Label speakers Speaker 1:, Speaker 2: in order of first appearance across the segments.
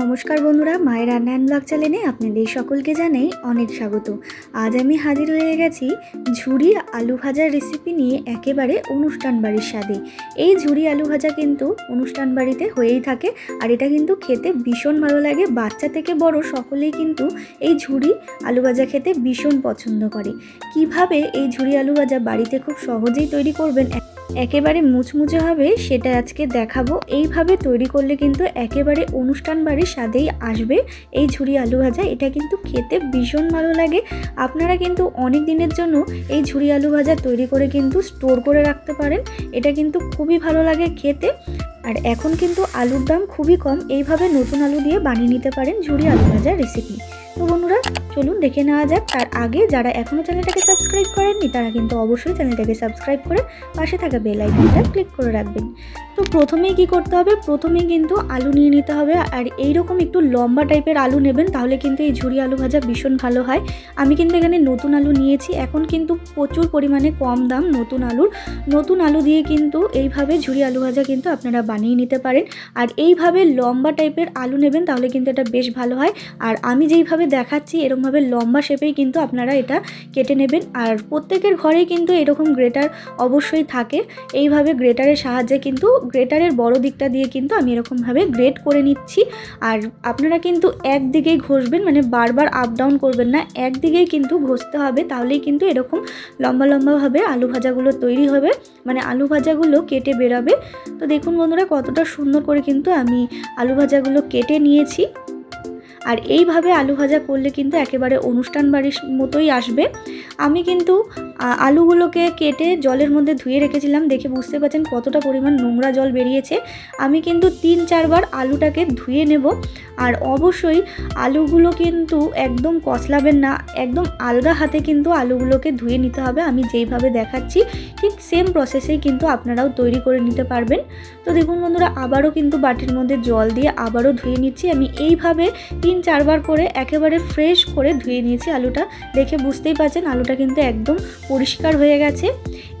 Speaker 1: নমস্কার বন্ধুরা, মায়ের রান্নায়ন ব্লগ চ্যানেলে আপনাদের সকলকে জানাই অনেক স্বাগত। আজ আমি হাজির হয়ে গেছি ঝুরি আলু ভাজার রেসিপি নিয়ে একেবারে অনুষ্ঠান বাড়ির স্বাদে। এই ঝুরি আলু ভাজা কিন্তু অনুষ্ঠান বাড়িতে হয়েই থাকে আর এটা কিন্তু খেতে ভীষণ ভালো লাগে। বাচ্চা থেকে বড় সকলেই কিন্তু এই ঝুরি আলু ভাজা খেতে ভীষণ পছন্দ করে। কীভাবে এই ঝুরি আলু ভাজা বাড়িতে খুব সহজেই তৈরি করবেন একেবারে মুচমুচে হবে সেটা আজকে দেখাবো। এইভাবে তৈরি করলে কিন্তু একেবারে অনুষ্ঠান বাড়ির স্বাদেই আসবে এই ঝুরি আলু ভাজা। এটা কিন্তু খেতে ভীষণ ভালো লাগে। আপনারা কিন্তু অনেক দিনের জন্য এই ঝুরি আলু ভাজা তৈরি করে কিন্তু স্টোর করে রাখতে পারেন। এটা কিন্তু খুবই ভালো লাগে খেতে। আর এখন কিন্তু আলুর দাম খুবই কম। এইভাবে নতুন আলু দিয়ে বানিয়ে নিতে পারেন ঝুরি আলু ভাজার রেসিপি তো বন্ধুরা, চলুন দেখে নেওয়া যাক। তার আগে যারা এখনও চ্যানেলটাকে সাবস্ক্রাইব করেননি, তারা কিন্তু অবশ্যই চ্যানেলটাকে সাবস্ক্রাইব করে পাশে থাকা বেল আইকনটা ক্লিক করে রাখবেন। তো প্রথমেই কি করতে হবে? প্রথমেই কিন্তু আলু নিয়ে নিতে হবে। আর এইরকম একটু লম্বা টাইপের আলু নেবেন, তাহলে কিন্তু এই ঝুরি আলু ভাজা ভীষণ ভালো হয়। আমি কিন্তু এখানে নতুন আলু নিয়েছি। এখন কিন্তু প্রচুর পরিমাণে কম দাম নতুন আলুর। নতুন আলু দিয়ে কিন্তু এইভাবে ঝুরি আলু ভাজা কিন্তু আপনারা বানিয়ে নিতে পারেন। আর এইভাবে লম্বা টাইপের আলু নেবেন, তাহলে কিন্তু এটা বেশ ভালো হয়। আর আমি যেইভাবে দেখাচ্ছি, এরকমভাবে লম্বা শেপেই কিন্তু আপনারা এটা কেটে নেবেন। আর প্রত্যেকের ঘরেই কিন্তু এরকম গ্রেটার অবশ্যই থাকে। এইভাবে গ্রেটারের সাহায্যে কিন্তু গ্রেটারের বড় দিকটা দিয়ে কিন্তু আমি এরকমভাবে গ্রেট করে নিচ্ছি। আর আপনারা কিন্তু একদিকেই ঘষবেন মানে বারবার আপ ডাউন করবেন না, একদিকেই কিন্তু ঘষতে হবে, তাহলেই কিন্তু এরকম লম্বা লম্বাভাবে আলু ভাজাগুলো তৈরি হবে মানে আলু ভাজাগুলো কেটে বেরাবে। তো দেখুন বন্ধুরা, কতটা সুন্দর করে কিন্তু আমি আলু ভাজাগুলো কেটে নিয়েছি। আর এইভাবে আলু ভাজা করলে কিন্তু একেবারে অনুষ্ঠান বাড়ির মতোই আসবে। আমি কিন্তু আলুগুলোকে কেটে জলের মধ্যে ধুয়ে রেখেছিলাম, দেখে বুঝতে পারছেন কতটা পরিমাণ নোংরা জল বেরিয়েছে। আমি কিন্তু তিন চারবার আলুটাকে ধুয়ে নেব। আর অবশ্যই আলুগুলো কিন্তু একদম কচলাবেন না, একদম আলগা হাতে কিন্তু আলুগুলোকে ধুয়ে নিতে হবে। আমি যেইভাবে দেখাচ্ছি, ঠিক সেম প্রসেসেই কিন্তু আপনারাও তৈরি করে নিতে পারবেন। তো দেখুন বন্ধুরা, আবারও কিন্তু বাটির মধ্যে জল দিয়ে আবারও ধুয়ে নিচ্ছি। আমি এইভাবে তিন চারবার করে একেবারে ফ্রেশ করে ধুয়ে নিয়েছি আলুটা। দেখে বুঝতেই পারছেন, আলুটা কিন্তু একদম পরিষ্কার হয়ে গেছে।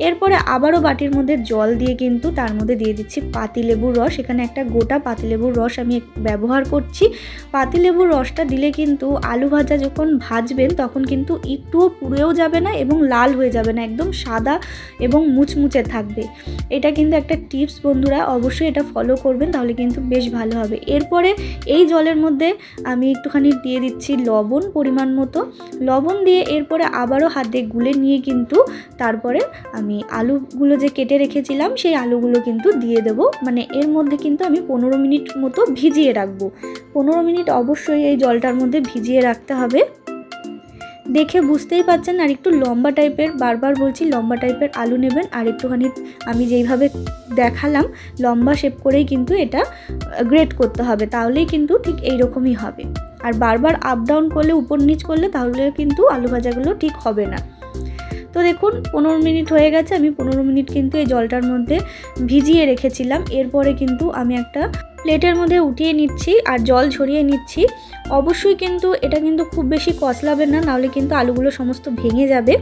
Speaker 1: এরপরে আবারও বাটির মধ্যে জল দিয়ে কিন্তু তার মধ্যে দিয়ে দিচ্ছি পাতিলেবুর রস। এখানে একটা গোটা পাতিলেবুর রস আমি ব্যবহার করছি। পাতিলেবুর রসটা দিলে কিন্তু আলু ভাজা যখন ভাজবেন, তখন কিন্তু একটুও পুড়েও যাবে না এবং লাল হয়ে যাবে না, একদম সাদা এবং মুচমুচে থাকবে। এটা কিন্তু একটা টিপস বন্ধুরা, অবশ্যই এটা ফলো করবেন, তাহলে কিন্তু বেশ ভালো হবে। এরপরে এই জলের মধ্যে আমি একটুখানি দিয়ে দিচ্ছি লবণ পরিমাণ মতো। লবণ দিয়ে এরপরে আবারও হাতে গুলে নিয়ে কিন্তু তারপরে আমি আলুগুলো যে কেটে রেখেছিলাম, সেই আলুগুলো কিন্তু দিয়ে দেব। মানে এর মধ্যে কিন্তু আমি পনেরো মিনিট মতো ভিজিয়ে রাখব। পনেরো মিনিট অবশ্যই এই জলটার মধ্যে ভিজিয়ে রাখতে হবে। দেখে বুঝতেই পাচ্ছেন আর একটু লম্বা টাইপের, বারবার বলছি লম্বা টাইপের আলু নেবেন, আর একটুখানি আমি যেইভাবে দেখালাম, লম্বা শেপ করেই কিন্তু এটা গ্রেট করতে হবে। তাহলেই কিন্তু ঠিক এইরকমই হবে। আর বারবার আপ ডাউন করলে, উপর নিচ করলে, তাহলে কিন্তু আলু ভাজাগুলো ঠিক হবে না। তো দেখুন, পনেরো মিনিট হয়ে গেছে, আমি পনেরো মিনিট কিন্তু এই জলটার মধ্যে ভিজিয়ে রেখেছিলাম। এরপরে কিন্তু আমি একটা প্লেটের মধ্যে উঠিয়ে নিচ্ছি আর জল ঝরিয়ে নিচ্ছি। অবশ্যই কিন্তু এটা কিন্তু খুব বেশি কচলাবে না, নাহলে কিন্তু আলুগুলো সমস্ত ভেঙে যাবে।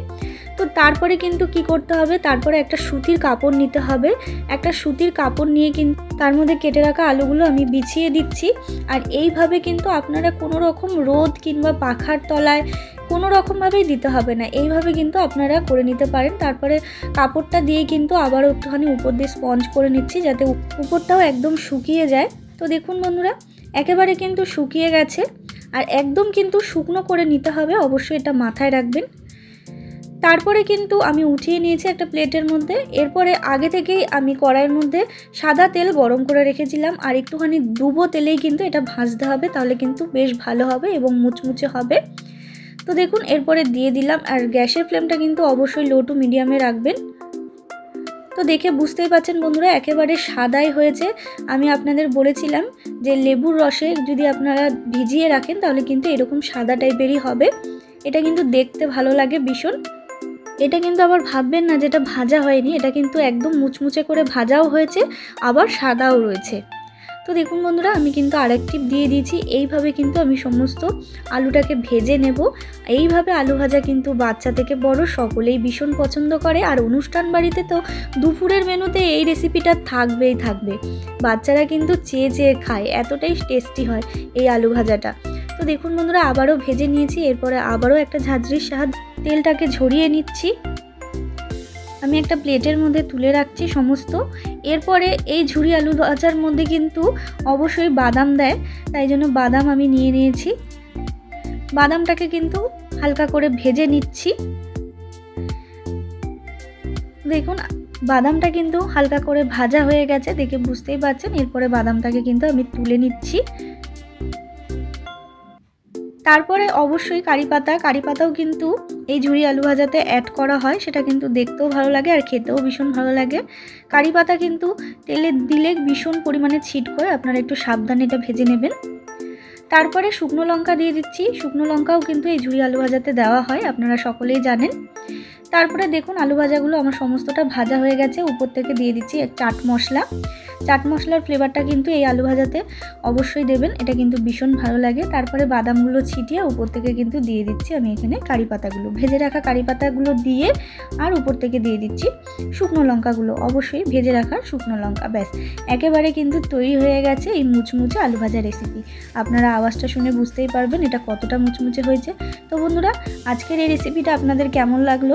Speaker 1: তো তারপরে কিন্তু কি করতে হবে? তারপরে একটা সুতির কাপড় নিতে হবে। একটা সুতির কাপড় নিয়ে কিন্তু তার মধ্যে কেটে রাখা আলুগুলো আমি বিছিয়ে দিচ্ছি। আর এইভাবে কিন্তু আপনারা কোনো রকম রোদ কিংবা পাখার তলায় কোনো রকমভাবেই দিতে হবে না। এইভাবে কিন্তু আপনারা করে নিতে পারেন। তারপরে কাপড়টা দিয়ে কিন্তু আবারও একটুখানি উপর দিয়ে স্পঞ্জ করে নিচ্ছি যাতে উপরটাও একদম শুকিয়ে যায়। তো দেখুন বন্ধুরা, একেবারে কিন্তু শুকিয়ে গেছে। আর একদম কিন্তু শুকনো করে নিতে হবে, অবশ্যই এটা মাথায় রাখবেন। তারপরে কিন্তু আমি উঠিয়ে নিয়েছি একটা প্লেটের মধ্যে। এরপরে আগে থেকেই আমি কড়াইয়ের মধ্যে সাদা তেল গরম করে রেখেছিলাম। আর একটুখানি ডুবো তেলেই কিন্তু এটা ভাজতে হবে, তাহলে কিন্তু বেশ ভালো হবে এবং মুচমুচে হবে। তো দেখুন, এরপরে দিয়ে দিলাম আর গ্যাসের ফ্লেমটা কিন্তু অবশ্যই লো টু মিডিয়ামে রাখবেন। তো দেখে বুঝতেই পাচ্ছেন বন্ধুরা, একেবারে সাদাই হয়েছে। আমি আপনাদের বলেছিলাম যে লেবুর রসে যদি আপনারা ভিজিয়ে রাখেন, তাহলে কিন্তু এরকম সাদা টাইপেরই হবে। এটা কিন্তু দেখতে ভালো লাগে ভীষণ। এটা কিন্তু আবার ভাববেন না যেটা ভাজা হয়নি, এটা কিন্তু একদম মুচমুচে করে ভাজাও হয়েছে, আবার সাদাও রয়েছে। তো দেখুন বন্ধুরা, আমি কিন্তু আরেক টিপ দিয়ে দিয়েছি। এইভাবে কিন্তু আমি সমস্ত আলুটাকে ভেজে নেব। এইভাবে আলু ভাজা কিন্তু বাচ্চা থেকে বড়, সকলেই ভীষণ পছন্দ করে। আর অনুষ্ঠান বাড়িতে তো দুপুরের মেনুতে এই রেসিপিটা থাকবেই থাকবে। বাচ্চারা কিন্তু চেয়ে চেয়ে খায়, এতটাই টেস্টি হয় এই আলু ভাজাটা। তো দেখুন বন্ধুরা, আবারও ভেজে নিয়েছি, এরপরে আবারও একটা ঝাঁঝরির সাহায্যে তেলটাকে ঝরিয়ে নিচ্ছি। আমি একটা প্লেটের মধ্যে তুলে রাখছি সমস্ত। এরপরে এই ঝুরি আলু ভাজার মধ্যে কিন্তু অবশ্যই বাদাম দেয়, তাই জন্য বাদাম আমি নিয়ে নিয়েছি। বাদামটাকে কিন্তু হালকা করে ভেজে নিচ্ছি। দেখুন, বাদামটা কিন্তু হালকা করে ভাজা হয়ে গেছে, দেখে বুঝতেই পারছেন, এরপরে বাদামটাকে কিন্তু আমি তুলে নিচ্ছি। তারপরে অবশ্যই কারি পাতা। কারি পাতাও কিন্তু এই ঝুড়ি আলু ভাজাতে অ্যাড করা হয়, সেটা কিন্তু দেখতেও ভালো লাগে আর খেতেও ভীষণ ভালো লাগে। কারি পাতা কিন্তু তেলে দিলে ভীষণ পরিমাণে ছিট করে, আপনারা একটু সাবধানে এটা ভেজে নেবেন। তারপরে শুকনো লঙ্কা দিয়ে দিচ্ছি। শুকনো লঙ্কাও কিন্তু এই ঝুড়ি আলু ভাজাতে দেওয়া হয়, আপনারা সকলেই জানেন। তারপরে দেখুন আলু ভাজাগুলো আমার সমস্তটা ভাজা হয়ে গেছে। উপর থেকে দিয়ে দিচ্ছি চাট মশলা। চাট মশলার ফ্লেভারটা কিন্তু এই আলু ভাজাতে অবশ্যই দেবেন। এটা কিন্তু ভীষণ ভালো লাগে। তারপরে বাদামগুলো ছিটিয়ে উপর থেকে কিন্তু দিয়ে দিচ্ছি আমি এখানে কারি পাতাগুলো। ভেজে রাখা কারি পাতাগুলো দিয়ে আর উপর থেকে দিয়ে দিচ্ছি শুকনো লঙ্কাগুলো। অবশ্যই ভেজে রাখা শুকনো লঙ্কা, ব্যাস। একেবারে কিন্তু তৈরি হয়ে গেছে এই মুচমুচে আলু ভাজা রেসিপি আপনারা আওয়াজটা শুনে বুঝতেই পারবেন এটা কতটা মুচমুচে হয়েছে। তো বন্ধুরা, আজকের এই রেসিপিটা আপনাদের কেমন লাগল?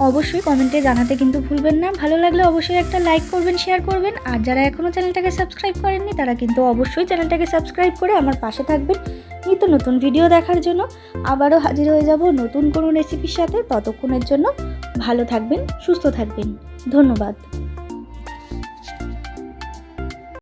Speaker 1: অবশ্যই কমেন্টে জানাতে কিন্তু ভুলবেন না। ভালো লাগলে অবশ্যই একটা লাইক করবেন শেয়ার করবেন। আর যারা এখনও চ্যানেলটাকে সাবস্ক্রাইব করেননি, তারা কিন্তু অবশ্যই চ্যানেলটাকে সাবস্ক্রাইব করে আমার পাশে থাকবেন। নিত্য নতুন ভিডিও দেখার জন্য আবারও হাজির হয়ে যাব নতুন কোনো রেসিপির সাথে। ততক্ষণের জন্য ভালো থাকবেন, সুস্থ থাকবেন। ধন্যবাদ।